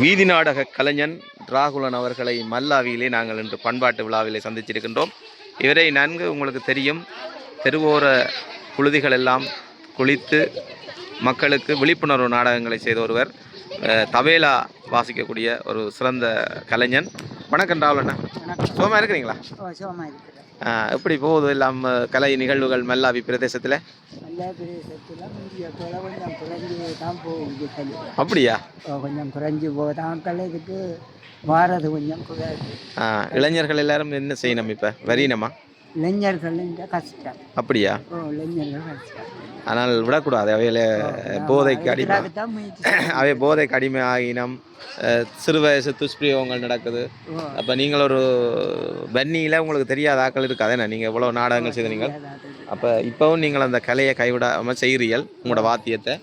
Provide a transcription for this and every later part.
வீதி நாடக கலைஞன் ராகுலன் அவர்களை மல்லாவியிலே நாங்கள் இன்று பண்பாட்டு விழாவிலே சந்திச்சிருக்கின்றோம் இவரை நன்கு உங்களுக்கு தெரியும். தெருவோர புழுதிகள் எல்லாம் குளித்து மக்களுக்கு விழிப்புணர்வு நாடகங்களை செய்த ஒருவர் தவேலா வாசிக்கக்கூடிய ஒரு சிறந்த கலைஞன். வணக்கம் ராகுலண்ணா சுகமாக இருக்கிறீங்களா? சுகமாக இருக்கிறேன். எப்படி போகுது எல்லாம் கலை நிகழ்வுகள் மல்லாவி பிரதேசத்தில்? அப்படியா? கொஞ்சம் குறைஞ்சி போதாக்கள் இதுக்கு வாரது கொஞ்சம் இளைஞர்கள் எல்லாரும் என்ன செய்யணும் இப்போ? வரியணுமா இளைஞர்கள் கஷ்டம். அப்படியா? இளைஞர்கள் கஷ்டம். ஆனால் விடக்கூடாது. அவையில போதைக்கு அடிமை. அவை போதைக்கு அடிமை ஆகினம் சிறு வயசு துஷ்பிரயோகங்கள் நடக்குது. அப்போ நீங்கள் ஒரு பன்னியில் உங்களுக்கு தெரியாத ஆக்கள் இருக்காது என்ன நீங்கள் எவ்வளோ நாடகங்கள் செய்த நீங்கள்? அப்போ இப்போவும் நீங்கள் அந்த கலையை கைவிடாமல் செய்கிறீர்கள் உங்களோட வாத்தியத்தை.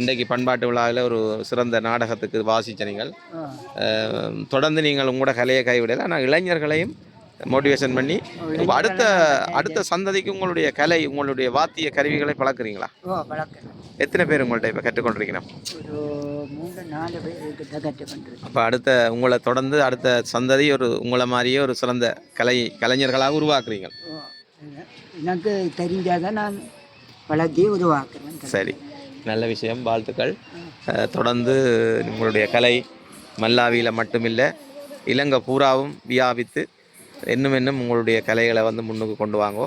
இன்றைக்கு பண்பாட்டு விழாவில் ஒரு சிறந்த நாடகத்துக்கு வாசிச்ச நீங்கள். தொடர்ந்து நீங்கள் உங்களோட கலையை கைவிடலை. ஆனால் இளைஞர்களையும் மோட்டிவேஷன் பண்ணி அடுத்த அடுத்த சந்ததிக்கு உங்களுடைய கலை உங்களுடைய வாத்திய கருவிகளை பழக்குறீங்களா எத்தனை பேர் உங்கள்ட்ட இப்போ கற்றுக்கொண்டிருக்கணும் ஒரு மூன்று நாலு பேருக்கு கற்றுக்கொண்டு அப்போ அடுத்த உங்களை தொடர்ந்து அடுத்த சந்ததி ஒரு உங்களை மாதிரியே ஒரு சிறந்த கலை கலைஞர்களாக உருவாக்குறீங்க. எனக்கு தெரிஞ்சாதான் நான் வளர்த்தி உருவாக்குறேன். சரி. நல்ல விஷயம் வாழ்த்துக்கள். தொடர்ந்து உங்களுடைய கலை மல்லாவியில் மட்டுமில்லை இலங்கை பூராவும் வியாபித்து இன்னும் இன்னும் உங்களுடைய கலைகளை வந்து முன்னுக்கு கொண்டு வாங்கோ.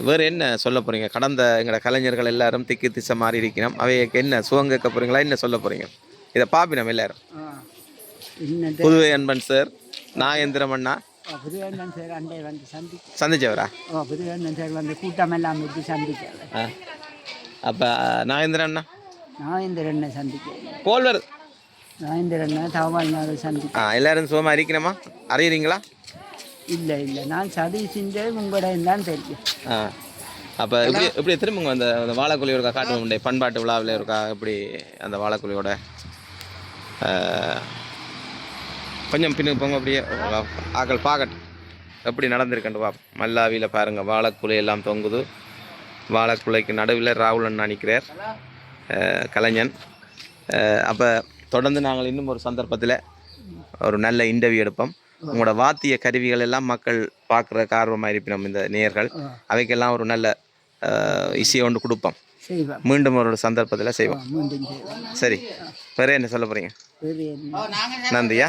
வேறு என்ன சொல்ல போகிறீங்க கடந்த எங்களோட கலைஞர்கள் எல்லாரும் திக்கு திசை மாறி இருக்கணும் அவைக்கு என்ன சுகம் கேட்க போகிறீங்களா என்ன சொல்ல போகிறீங்க இதை பாப்பினம் எல்லாரும். புதுவை அன்பன் சார் நாகேந்திரம் அண்ணா. புதுவேந்தன் சார் அண்டை வந்து சந்திக்க சந்திச்சவரா? ஓ புதுவேந்தன் சார் வந்து கூட்டம் எல்லாம் வச்சு ஆ. அப்போ நாகேந்திரன் அண்ணா? நாகேந்திரனை சந்திக்க. போல்வர். நாகேந்திரனை தகவல்னால சந்திக்க. ஆ எல்லாரும் சுகமாக இருக்கிறோமா? அறியுறீங்களா? இல்லை இல்லை. நான் சதீஷின் உங்களோட தான் தெரியும். ஆ. அப்போ எப்படி எப்படி திரும்புங்க? அந்த அந்த வாழைக்குழியோட காட்டுவோம். உண்டே பண்பாட்டு விழாவில் இருக்கா எப்படி அந்த வாழைக்குழியோட கொஞ்சம் பின்னுக்கு போங்க அப்படியே. ஆக்கள் பார்க்கட்டும். எப்படி நடந்திருக்கண்டு வா மல்லாவியில் பாருங்கள் வாழைக்குலை எல்லாம் தொங்குது. வாழைக்குலைக்கு நடுவில் ராகுலன் நினைக்கிறார் கலைஞன். அப்போ தொடர்ந்து நாங்கள் இன்னும் ஒரு சந்தர்ப்பத்தில் ஒரு நல்ல இன்டர்வியூ எடுப்போம். உங்களோட வாத்திய கருவிகள் எல்லாம் மக்கள் பார்க்குறக்கு ஆர்வமாக இருப்பினோம் இந்த நேயர்கள் ஓ அவைக்கெல்லாம் ஒரு நல்ல அஹ், இசையை ஒன்று கொடுப்போம். மீண்டும் ஒரு சந்தர்ப்பத்தில் செய்வோம். சரி. வேற என்ன சொல்ல என்ன? நன்றியா